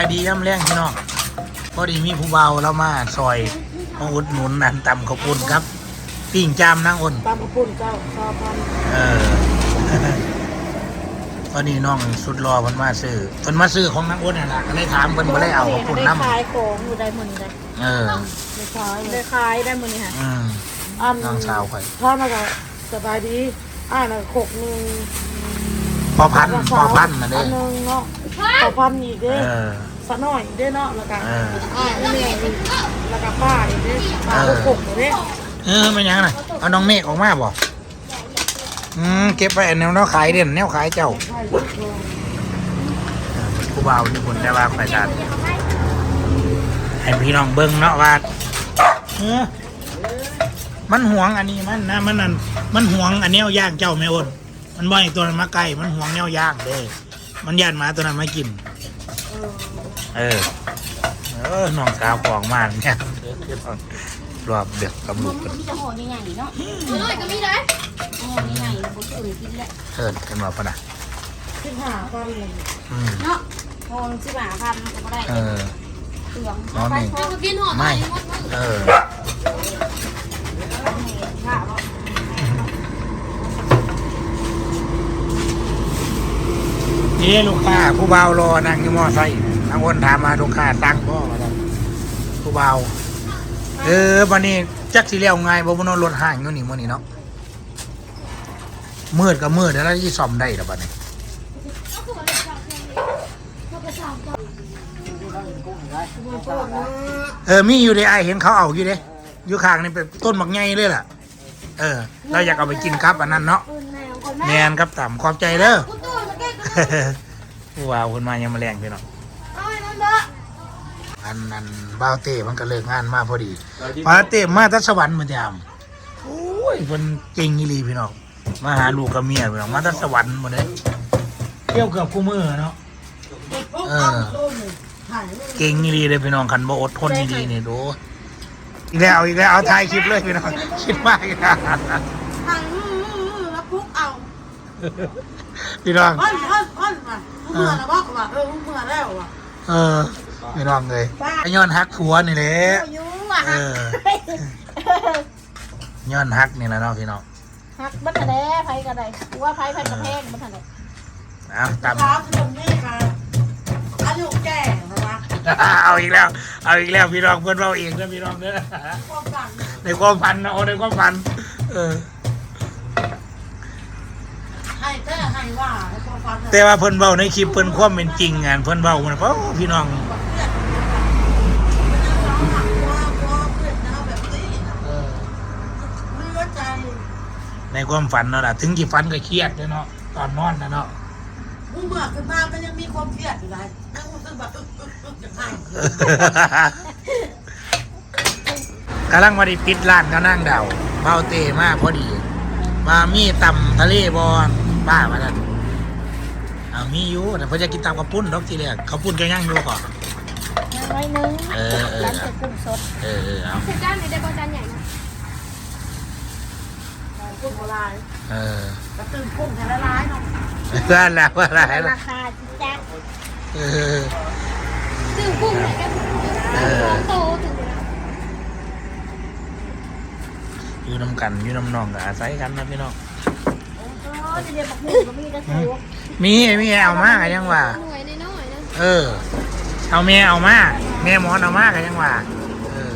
ายดีย่ำแรงพี่น้องพอดีมีผู้เบาเรามาซอยมาอุดหนุนนันตำข้าวปุ้นครับปิ้งจามนางอ้นตามกระปุ่นเจ้าชาวพันธุ์เออพอดีน้องสุดรอเพิ่นมาซื้อเพิ่นมาซื้อของนางอ้นน่ะล่ะก็เลยถามเพิ่นบ่ได้เอาข้าวปุ้นได้น้ำขายของอยู่ได้มื้อนี้ได้เออได้ขายได้ขายได้มื้อนี้ค่ะอืมอันน้องสาวข่อยถ้ามาก็สบายดีอ่าน่ะขกหนึงพอพันธุ์พอพันธุ์น่ะเด้อันหนึงเนาะพอพันธุ์อีกเด้เอ อสะน้อยอีกเด้เนาะแล้วก็เอออ่าแม่อีกแล้วก็ป้าอีกเด้ป้าเออก็ขกอยู่เด้เออไม่ยังน่ะเอาน้องเมฆออกมาบ่อืมเก็บไว้แนวเนาะขายเด่นแนวขายเจ้าใช่ลูกเออผู้บ่าวนี่คนได้ว่าไปจัดให้พี่น้องเบิ่งเนาะว่าเออมันหวงอันนี้มันนะมันนั่นมันหวงอันแนวย่างเจ้าแม่อ้นมันบ่ให้ตัวนั้นมาใกล้มันหวงแนวย่างเด้มันย่านหมาตัวนั้นมากิน เออ เออ เออน้องสาวของมานเนี่ยรอบเด็กกับลูกเป็นมีแต่ห่อใหญ่ๆเนาะน้อยก็มีได้ห่อใหญ่ๆบ่ตื่นกินแล้วเทิดกันมาปะนะสิบห้าพันเลยอืมเนาะห่อสิบห้าพันก็บ่ได้เออเปลืองน้องนี่ไปพอกินห่อไม่เออค่ะเนาะนี่ลูกค้าผู้บ่าวรอนั่งอยู่มอไซค์ ทางคนถามมาลูกค้าสั่งบ่มาแล้วผู้บ่าวเออวันนี้จักสิเลี้ยวไงบ่บ่นอนรถห่างอยู่นี่มื้อนี้เนาะมืดก็มืดแล้วที่ซ่อมได้ล่ะบัดนี้เออมีอยู่ในไอายเห็นเขาเอาอยู่เด้อยู่ข้างนี่เป็นต้นหมักไงเลยล่ะ เออ เราอยากเอาไปกินครับอันนั้นเนาะแมนครับต่ำขอบใจเด้อกูตื่นมาแก้ผู้ว่าวคนมายังมาแรงพี่เนาะ เอาไอ้นั่นเด้อ อันนั้นบ้าวเต้มันก็เลิกงานมาพอดีบ้าวเต้มาแตัสวรรค์เหมือนเดิมโอ้ยคนเก่งอีหลีพี่น้องมาหาลูกกับเมียพี่น้องมาแตัสวรรค์หมดเลยเที่ยวเกือบคู่มือเนาะเออเก่งอีหลีเลยพี่น้องคันบ่อดทนอีหลีนี่ดูอีกแล้วอีกแล้วเอาถ่ายคลิปเลยพี่น้องคิดมากอีกแล้วทางอื้อๆแล้วพุกเอาพี่น้องอ้อนอ้อนอ้อนมาเมื่อแล้วบอกว่าเออเมื่อแล้วว่ะเออ พี่น้องเลยไอ้ย้อนฮักผัวนี่แหละยุ่งว่ะเออย้อนฮักนี่แหละเนาะพี่น้องฮักบัดแท้ไผก็ได้กูว่าไผไผกระแพงบัดแท้เอาตามเช้าขนมนี่ค่ะอายุแก่นะคะเอาอีกแล้ว เอาอีกแล้วพี่น้องเพื่อนเราเองนะพี่น้องเด้อความฝันในความพันนะโอ้ในความพัน เออให้แต่ให้ว่าในความฝันแต่ว่าเพิ่นเว้าในคลิปเพิ่นความเป็นจริงงานเพิ่นเว้ามันเพราะพี่น้อง เออในความฝันเนาะล่ะ ถึงกี่ฝันก็เครียดเลยเนาะ ตอนนอนนะเนาะผู้เมื่อขึ้นมาก็ยังมีความเครียดอยู่เลยนั่งรู้สึกแบบอึกอึกอึกอย่างไรกำลังมาไดิปิดร้านก็นั่งเดาเบาเตมากพอดี มามีตำทะเลบอลป้ามาแล้วเอามีอยู่แต่เพิ่นจะกินตำกระปุ้นดอกทีแรกเขาวปุ้นก็ย่างอยู่ก่อน น้อยนึงเออเออ ร้านเสร็จกุ้งสดเออเออเอาจานนี้ได้บ่จานใหญ่นะกุ้งโบราณเออกระตือกุ้งแค่ละร้ายเนาะเพื่อนแล้วอะไรราคาแจ๊กเออ ซื้อกุ้งไหนกันเออ โตถึงอยู่น้ำกันอยู่น้ำนองกับอาศัยกันนะพี่น้องอ๋อเดี๋ยวบักหมูก็มีกระสูมีมีเอามากยังว่าหน่วยน้อยๆนะเออ เอาแม่เอามาแม่หมอนเอามากยังว่าเออ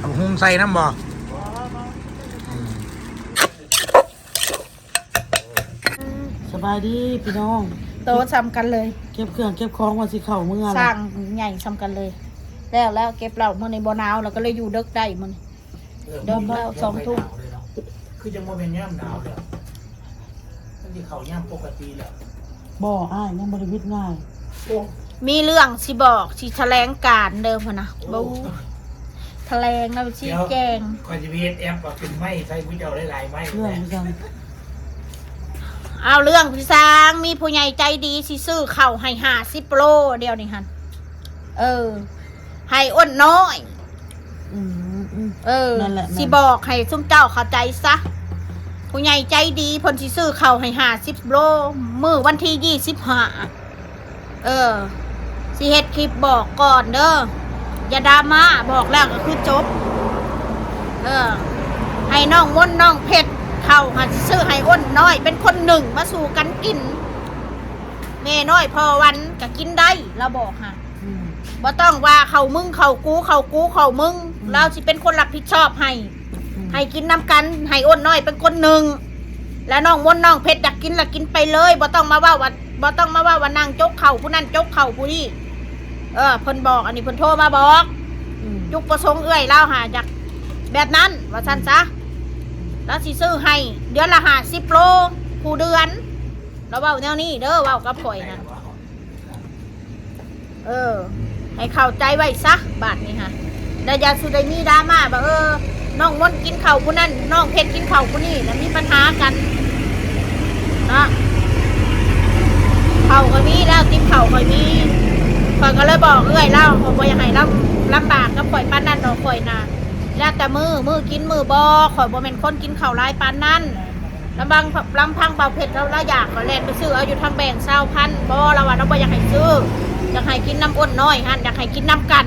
เอาหุ้มใส่น้ำบ่อืมสบายดีพี่น้อง โตซ้ำกันเลย เก็บเครื่องเก็บของมาสิเข่าเมื่อสร้างใหญ่ซ้ำกันเลย แล้วแล้วเก็บเราเมื่อในบ่อหนาวเราก็เลยอยู่เดึกได้มันเดิมแล้วสองทุ่มคือจะมาเป็นย่ำหนาวเลยมันที่เขาย่ำปกติแหละ บ่ออ้ายยังบริวิตง่ายมีเรื่องสิบอกสิแถลงการเดิมพะนะบูแถลงแล้วชี้แจงคอยจะมีแอปก็เป็นไม้ใส่ผู้เจ้าได้หลายไม้เรื่องมันจังเอาเรื่องพี่สร้างมีผู้ใหญ่ใจดีสิซื้อเข่าวให้ห้าสิบโลเดียวนี่ฮันเออให้อ้นน้อยอืมอืมเออนั่นแหละสิบอกให้ซุ้มเจ้าเข้าใจซะ ผู้ใหญ่ใจดีเพนสิซื้อเข่าวให้ห้าสิบโลมือวันที่ยี่สิบห้าเออสิเฮ็ดคลิปบอกก่อนเด้ออย่าดราม่าบอกแล้วก็คือจบ เออ ให้น้องม่นน้องเพชรเข้าหัดซื้อให้อ้นน้อย เป็นคนหนึ่งมาสู่กันกินแม่น้อยพอวันก็กินได้เราบอกค่ะอืมบ่ต้องว่าเขามึงเขากูเขากูเขามึงอืมเราสิเป็นคนรับผิดชอบให้อืม ให้กินน้ำกันให้อ้นน้อยเป็นคนหนึ่งแล้วน้องมนต์น้องเพชรอยากกินละกินไปเลยบ่ต้องมาว่าว่าบ่ต้องมาว่าว่านางจกเข่าผู้นั้นจกเข่าผู้นี้เออเพิ่นบอก อันนี้เพิ่นโทรมาบอกอืมจุกประสงค์เอื้อยเล่าหาจากแบบนั้นว่าซั่นซะแล้วสิซื้อให้ เดือนละหาสิบโลผู้เดือนแล้วเว้าแนวนี้เด้อเว้ากับข่อยนะเออ ให้เข้าใจไว้ซะบาทนี้ฮะแล้วอย่าสุดได้มีดราม่าแบบเออ น้องมนกินเข่าวผู้นั้นน้องเพชรกินเข่าวผู้นี้แล้วมีปัญหากันนะเข่าก็มีแล้วติ๊บเข่าก็มีข่อยก็เลยบอกเอ้ยเล่าผมบ่อยากให้ลำลำบากกับข่อยปานนั้นดอกข่อยนะแล้วแต่มือมือกินมือบ่ข่อยบ่เป็นคนกินเข่าลายปานนั้นลำบังลำพังเบาเผ็ดเราละอยากก็แลนไปซื้อเอาอยู่ทางแบ่งเศร้าพันบ่เราว่าเราบ่อยากให้ซื้ออยากให้กินน้ำอ้นน้อยฮันอยากให้กินน้ำกัน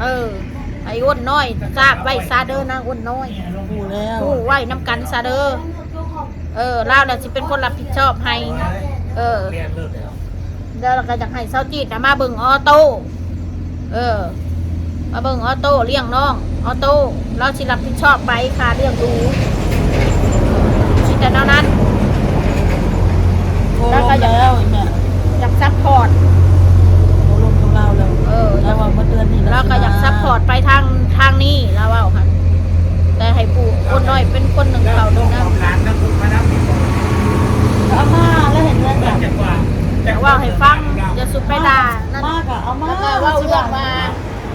เออ ไอ้อ้นน้อยทราบไว้ซาเดอร์นางอ้นน้อยพูดแล้วผู้ไว้น้ำกันซาเดอร์เออเล่าแล้วสิเป็นคนรับผิดชอบให้ เออเรียนเลิกแล้วเดี๋ยวเราก็จะให้เซาจีดนะมาเบิ่งออโต้เออ มาเบิ่งออโต้เลี้ยงน้องออโต้เราสิรับผิดชอบไปค่ะเลี้ยงดูสิแต่เท่านั้นโอ้ลงแล้วเนี่ยอยากซัพพอร์ตโอ้ลงตรงเราแล้วเออแล้วว่าเมื่อเดือนนี้เราก็อยากซัพพอร์ตไปทางทาง นี้แล้วว่าค่ะแต่ให้ปู่คนน้อยเป็นคนหนึ่งเขาดูนะร้านนั่งคุกมานั่งมีคนเอามาแล้วเห็นเรื่องอย่างจังหวะแต่ว่าให้ฟังจะสุดไปด่านั่นมากอะเอามาแล้วก็เว่าเรื่องมา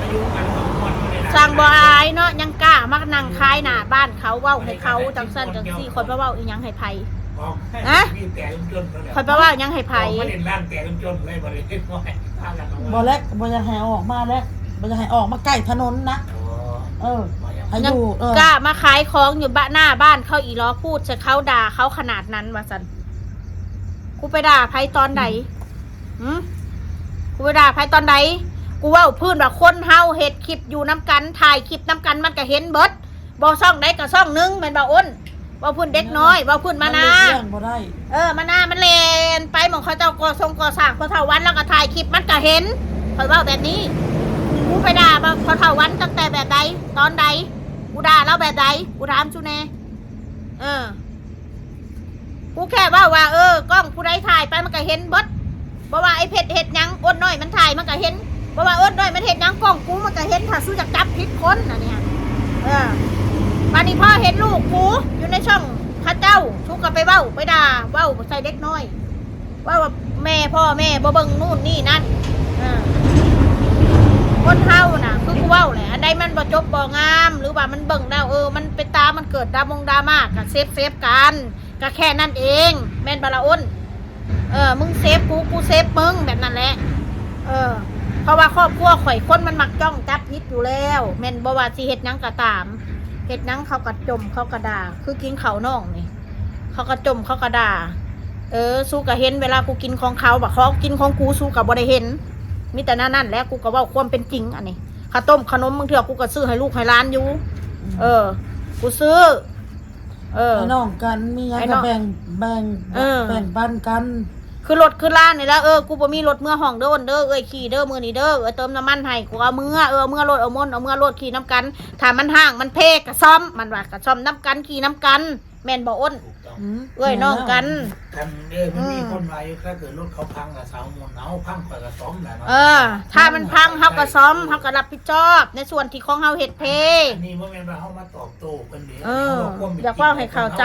อายุกันสองคนเลยนะสร้างบ่อายเนาะยังกล้ามักนั่งคายหน้าบ้านเขาเว้าให้เขาจังซั่นจังซี่คนบ่เว้าอีหยังให้ไผฮะมีแต่จนๆเลยคนบ่เว้าอีหยังให้ไผไม่เล่นร่างแต่จนๆเลยบริเวณน้อยท่าละบ่แลกบ่อยากให้ออกมาแล้วบ่อยากให้ออกมาใกล้ถนนนะ เออให้อยังยู่เออกล้ามาขายของอยู่บ้านหน้าบ้านเขาอีล้อพูดจะเขาด่าเขาขนาดนั้นว่าซั่นกูไปด่าไผตอนใดหืมกูไปด่าไผตอนใดกูเว่าพื้นว่าคนเฮาเฮ็ดคลิปอยู่น้ำกันถ่ายคลิปน้ำกันมันก็เห็นเบิดบ่ซ่องใดก็ซ่องหนึงแม่นบ่อ้นเว่าพื้นเด็กน้อยเว่าพื้นมานา เรื่องบ่ได้เออมาหน้ามันเลนไปหมองเขาเจ้าก่อทรงก่อสร้างพอเท่าวันแล้วก็ถ่ายคลิปมันก็เห็นคอยเว่าแบบนี้ กูไปด่าบ่พอเท่าวันตั้งแต่แบบใดตอนใดกูด่าแล้วแบบใดกูถามชูแน่เออ กูแค่ว่าว่า เออกล้องผู้ใดถ่ายไปมันก็เห็นบดเพราะว่าไอ้เพชรเห็ดยังอ้นน้อยมันถ่ายมันก็เห็นเพราะว่าอ้นน้อยมันเห็ดยังกล้องกูมันก็เห็นถ้าสู้จากจับผิดคนนะเนี่ยเออวันนี้พ่อเห็นลูกกูอยู่ในช่องข้าเจ้าทุกก็ไปเว้าไปด่าเว้าใส่เด็กน้อยว่าว่าแม่พ่อแม่บ่เบิ่งนู่นนี่นั่นอ่า คนเฮาน่ะ คือกูเว้าแหละอันใดมันบ่จบบ่งาม หรือว่ามันเบิ่งแล้วเออ มันเป็นตามันเกิดดามงดามาก็เซฟเซฟกันก็แค่นั้นเอง แม่นบาละอ้นเออ มึงเซฟกูกูเซฟมึงแบบนั้นแหละ เออ เพราะว่าครอบครัวข่อยคนมันมักจ้องจับพิษอยู่แล้ว แม่นบ่ว่าสิเฮ็ดหยังก็ตามเฮ็ดหยังเขาก็จมเขาก็ด่าคือกินเขาน่องนี่เขาก็จมเขาก็ด่าเออสู้กับเห็นเวลากูกินของเขาบักเขากินของกูสู้กับบ่ได้เห็น มีแต่นั่นนั่นแหล้วกูก็เว่าความเป็นจริงอันนี้ข้าวต้มขนมบางเถื่อกูก็ซื้อให้ลูกให้ร้านอยู่ เออ กูซื้อ เออให้น้องกันมีหยังให้น้ก็องแบ่งแบ่งเออ แบ่งปันกัน คือรถคือร้านนี่แหล้วเออกูบ่มีรถเมื่อห้องเด้อเด้อเอ้ยขี่เด้อมือนี่เด้อเออเติมน้ำมันให้กูเอาเมื่อเออเอามื่อรถเอามนต์เอามื่อรถขี่น้ำกันถ้ามันห่างมันเพกกะซ่อมมันว่ากะซ่อมน้ำกันขี่น้ำกัน แม่นบ่อ้นอืมเอ้ยน้องกัน กันเอ้ยมันมีคนไว้ถ้าเกิดรถเขาพังกับสาวมนเอาพังไปกับสองแหละเออ ถ้ามันพังเฮาก็ซ่อมเฮาก็รับผิดชอบ ในส่วนที่ของเฮาเฮ็ดเพ อันนี้ว่าแม่นว่าเขามาตอบโต้กันเดีเอออยากว่าให้เข้าใจ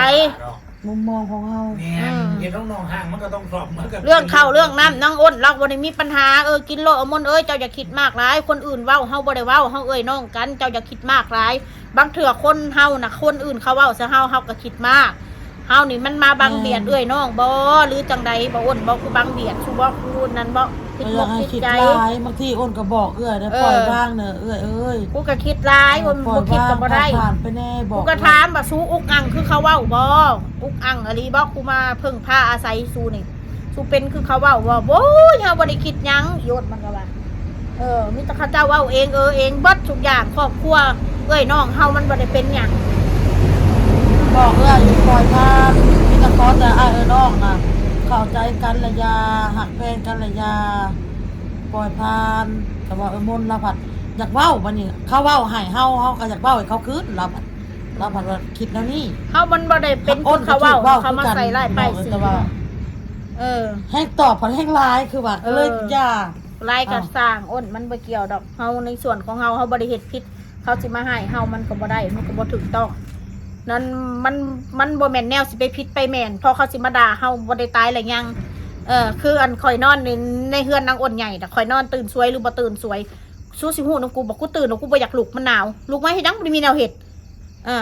มุมมองของเฮาเนี่ยเห็นน้องๆห่างมันก็ต้องสอบมันก็เรื่องข้าวเรื่องน้ำนางอ้นเราบ่ได้มีปัญหาเออกินโลดเอามนต์เอ้ยเจ้าอย่าคิดมากหลายคนอื่นเว้าเฮาบ่ได้เว้าเฮาเอ้ยน้องกัน เจ้าอย่าคิดมากหลาย บางเถื่อคนเฮาน่ะคนอื่นเขาเว้าซะเฮาเฮาก็คิดมากเฮานี่มันมาบังเบียดเอ้ยน้องบ่หรือจังใดบ่อ้นบ่คือบังเบียดชูบ่คูนั่นบ่คิดบ่อบ่ยากให้คิดคิดใจร้ายบางทีอ้นก็บอกเอื้อยนะเออปล่อยบ้างเนอะเอื้อยเอ้ยกูก็คิดร้ายว่ามันปล่อบ่ยคิดบ้างก็บ่ได้ผ่านไปแน่บอกกูก็ถามว่าสู้อุกอังคือเขาเว้าบ่อุกอังอะไรบ่กูมาเพิ่งพาอาศัยสู้นี่สูเป็นคือเขาเว้าว่าโว้ยเฮาบ่ได้คิดหยังโยนมันก็ว่าเออมีแต่เขาเจ้าเว้าเองเออเองเบัดทุกอย่างครอบครัวเอ้ยน้องเฮามันบ่ได้เป็นหยังบอกเลยปล่อยผ่านมีแต่ขอแต่อ้ายเออน้องอะเข้าใจกันระยาหักแพงกันระยาปล่อยผ่านแต่ว่าเออมนต์เราผัดอยากเว้าบัดนี้เขาเว้าให้เฮาเฮาก็อยากเว้าให้เขาคืนเราผัดเราผัดว่าคิดแล้วนี่ เฮามันบ่ได้เป็นคือเขาเว้าเขามาใส่ร้ายป้ายสีแต่ว่าเออให้ตอบผัดให้ร้ายคือว่าเออ เลยยากรายกับสร้างอ้นมันบ่เกี่ยวดอกเฮาในส่วนของเฮาเฮาบ่ได้เฮ็ดผิด เขาสิมาให้เฮามันก็บ่ได้มันก็บ่ถูกต้องนั้นมันมันบ่แม่นแนวสิไปผิดไปแม่นพอเขาสิมาด่าเฮาบ่ได้ตายแล้วยังเออคืออันข่อยนอนในในเฮือนนางอ้นใหญ่แต่ข่อยนอนตื่นสวยหรือบ่ตื่นสวยสู้สิฮู้นกูบอกกูตื่นแล้วกูบ่อยากลุกมันหนาวลุกมาเฮ็ดหยังบ่ได้มีแนวเฮ็ดอ่า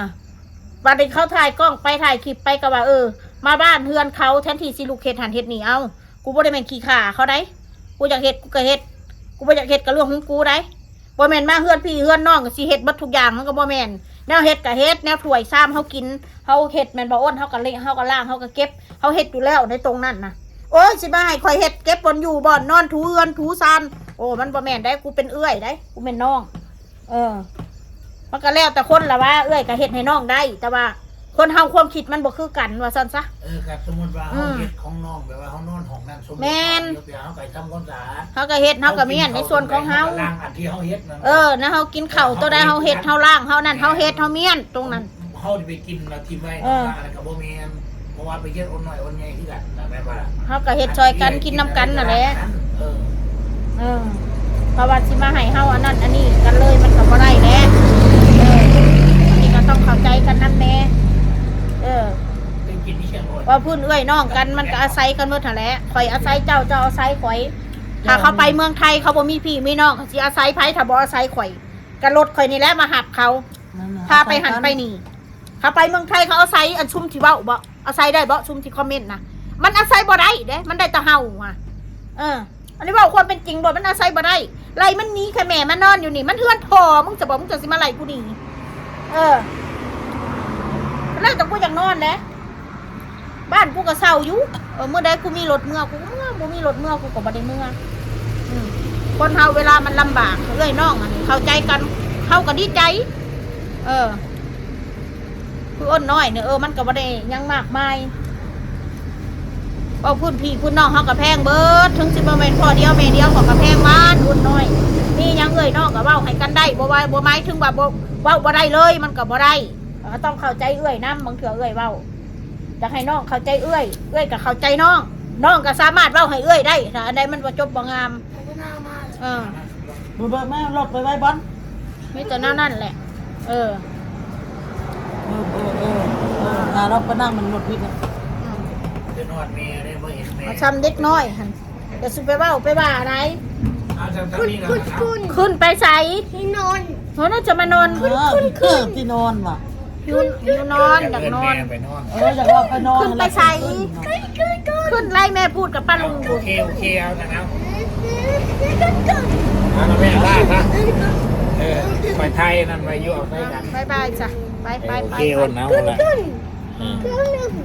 บัดนี้เขาถ่ายกล้องไปถ่ายคลิปไปก็ว่าเออ มาบ้านเฮือนเขาแทนที่สิลุกเฮ็ดหันเฮ็ดหนีเอากูบ่ได้แม่นขี้ขาเขาได้กูอยากเฮ็ดกูก็เฮ็ดกูบ่อยากเฮ็ดก็เรื่องของกูได้ บ่แม่นมาเฮือนพี่เฮือนน้องก็สิเฮ็ดบัดทุกอย่างมันก็บ่แม่นแนวเฮ็ดก็เฮ็ดแนวถ้วยซ้ำเฮากินเฮาเฮ็ดแม่นบ่อ้นเฮาก็เละเฮาก็ล้างเฮาก็เก็บเฮาเฮ็ดอยู่แล้วในตรงนั้นน่ะโอ้ยสิมาให้ข่อยเฮ็ดเก็บบนอยู่บ่อนนอนถูเอือนถูซานโอ้มันบ่แม่นได้กูเป็นเอื้อยได้กูเป็นน้อง เออ มันก็แล้วแต่คนละว่า เอื้อยก็เฮ็ดให้น้องได้ แต่ว่า คนเฮาความคิดมันบ่คือกันว่าซั่นซะ เออครับสมมติว่าอืเฮามเฮ็ดของน้องแบบว่าเฮานอนห้องนั้นสมมติแม่น ยกตัวอย่างเฮาก็ทำความสะอาดเฮาก็เฮ็ดเฮาก็มีอันในส่วนของเฮา ล้างอันที่เฮาเฮ็ดนั่นเออนะเฮากินข้าวตัวใดเฮาเฮ็ดเฮาล่างเฮานั่นเฮาเฮ็ดเฮาเมียนตรงนั้นเฮาสิไปกินแล้วทิ้งไว้เออ อะไรก็บ่แม่นเพราะว่าไปเฮ็ดอ่อนน้อยอ่อนใหญ่คือกันนะแม่นบ่ล่ะเฮาก็เฮ็ดซอยกันกินน้ำกันนั่นแหละเออเออเพราะว่าสิมาให้เฮาอันนั้นอันนี้กันเลยมันก็บ่ได้แหละเอออันนี้ก็ต้องเข้าใจกันนำแน่ เออเป็นกินที่เชียงรายว่าพื้นเอ้ยน้องกันมันก็อาศัยกันหมดหั่นแหละข่อยอาศัยเจ้าเจ้าอาศัยข่อย ถ้าเขาไปเมืองไทยเขาบ่มีพี่มีน้องเขาสิอาศัยไผถ้าบ่อาศัยข่อยก็รถข่อยนี่แหละมาหับเขานั่นน่ะพาไปหันไปนี่เขาไปเมืองไทยเขาเอาไซอันชุ่มที่เว้าบ่เอาไซได้บ่ชุ่มที่คอมเมนต์นะมันอาศัยบ่ได้เด้ มันได้แต่เฮาอะเออ อันนี้เว่าความเป็นจริงบ่มันอาศัยบ่ได้ไล่มันหนีแค่แม่มันนอนอยู่นี่ มันเฮือนพอมึงจะบอกมึงจะสิมาไล่กูหนีเออแล้วแต่ กูอยากนอนนะบ้านกูก็เศร้าอยู่เออเมื่อใดกูมีรถเมื่อกูก็เมื่อบ่มีรถเมื่อกูก็บ่ได้เมื่อคนเฮาเวลามันลำบากเอ้ยน้องอันนี้เข้าใจกันเข้ากันดีใจ เออคืออ้นน้อยเนี่ยเออมันก็บ่ได้ยังมากมายเอาพื้นพี่พื้นน้องเขากับแพงเบิดถึงสิบเมนพอเดียวเมเดียวของกับแพงบ้านอ้นน้อยนี่ยังเอ่ยน้องกับเว้าให้กันได้บ่ว่าบ่หมายถึงว่าบ่เว้าบ่ได้เลย มันก็บ่ได้ เออต้องเข้าใจเอื้อยนํบางเถื่อเอื้อยเว้าอยากให้น้องเข้าใจเอื้อย เอื้อยก็เข้าใจน้อง น้องก็สามารถเว้าให้เอื้อยได้ถ้าอันใดมันบ่จบบ่งาม เออเบิดเบิดแม่รถไปไว้บอลมีแต่แนวนั่นแหละ เออ เออเออเออเอออ่าเราไปนั่งมันรถวิทย์อะอืมเดี๋ยวนอนแม่ได้บ่เห็นแม่เอาซ้ำเด็กน้อยหั่นเดี๋ยวสิไปเว้าไปว่าอะไร เอาจังๆนี่ล่ะครับ ขึ้นไปใส่นอนเพราะน่าจะมานอน เออเออที่นอนว่ะอ ยู่อยู่นอนอยากนอนแม่ไปนอนเอออยากว่าไปนอนขึ้นไปใส่ขึ้นไล่แม่พูดกับป้าลุงโอดูเคโอเคเอานะเอาเอาละแม่ลาดนะเออไปไทยนั่นไปอยู่เอาไทยกันบายบายจ้ะไปไปโอไปเคโอนนะโอนละอืม